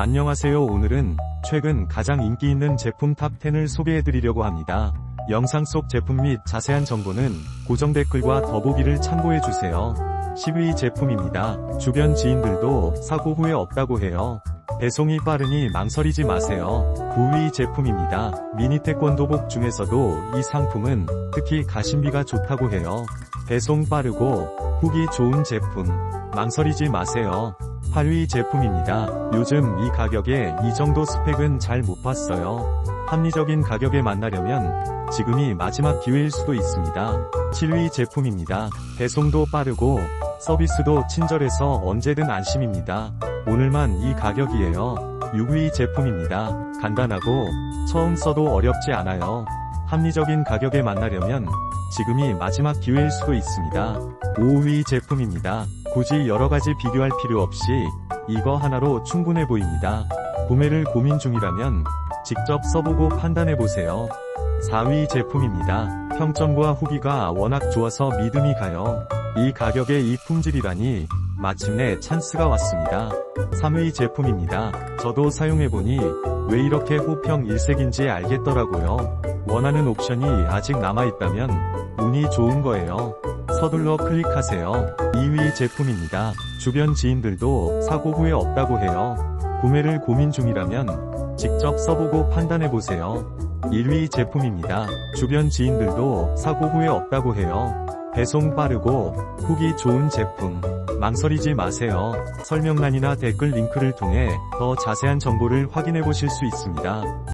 안녕하세요 오늘은 최근 가장 인기 있는 제품 탑10을 소개해드리려고 합니다. 영상 속 제품 및 자세한 정보는 고정 댓글과 더보기를 참고해주세요. 10위 제품입니다. 주변 지인들도 사고 후에 없다고 해요. 배송이 빠르니 망설이지 마세요. 9위 제품입니다. 미니 태권도복 중에서도 이 상품은 특히 가심비가 좋다고 해요. 배송 빠르고 후기 좋은 제품. 망설이지 마세요. 8위 제품입니다. 요즘 이 가격에 이 정도 스펙은 잘 못 봤어요. 합리적인 가격에 만나려면 지금이 마지막 기회일 수도 있습니다. 7위 제품입니다. 배송도 빠르고 서비스도 친절해서 언제든 안심입니다. 오늘만 이 가격이에요. 6위 제품입니다. 간단하고 처음 써도 어렵지 않아요. 합리적인 가격에 만나려면 지금이 마지막 기회일 수도 있습니다. 5위 제품입니다. 굳이 여러가지 비교할 필요 없이 이거 하나로 충분해 보입니다. 구매를 고민 중이라면 직접 써보고 판단해보세요. 4위 제품입니다. 평점과 후기가 워낙 좋아서 믿음이 가요. 이 가격에 이 품질이라니 마침내 찬스가 왔습니다. 3위 제품입니다. 저도 사용해보니 왜 이렇게 호평 일색인지 알겠더라고요. 원하는 옵션이 아직 남아있다면 운이 좋은 거예요. 서둘러 클릭하세요. 2위 제품입니다. 주변 지인들도 사고 후에 없다고 해요. 구매를 고민 중이라면 직접 써보고 판단해보세요. 1위 제품입니다. 주변 지인들도 사고 후에 없다고 해요. 배송 빠르고 후기 좋은 제품. 망설이지 마세요. 설명란이나 댓글 링크를 통해 더 자세한 정보를 확인해 보실 수 있습니다.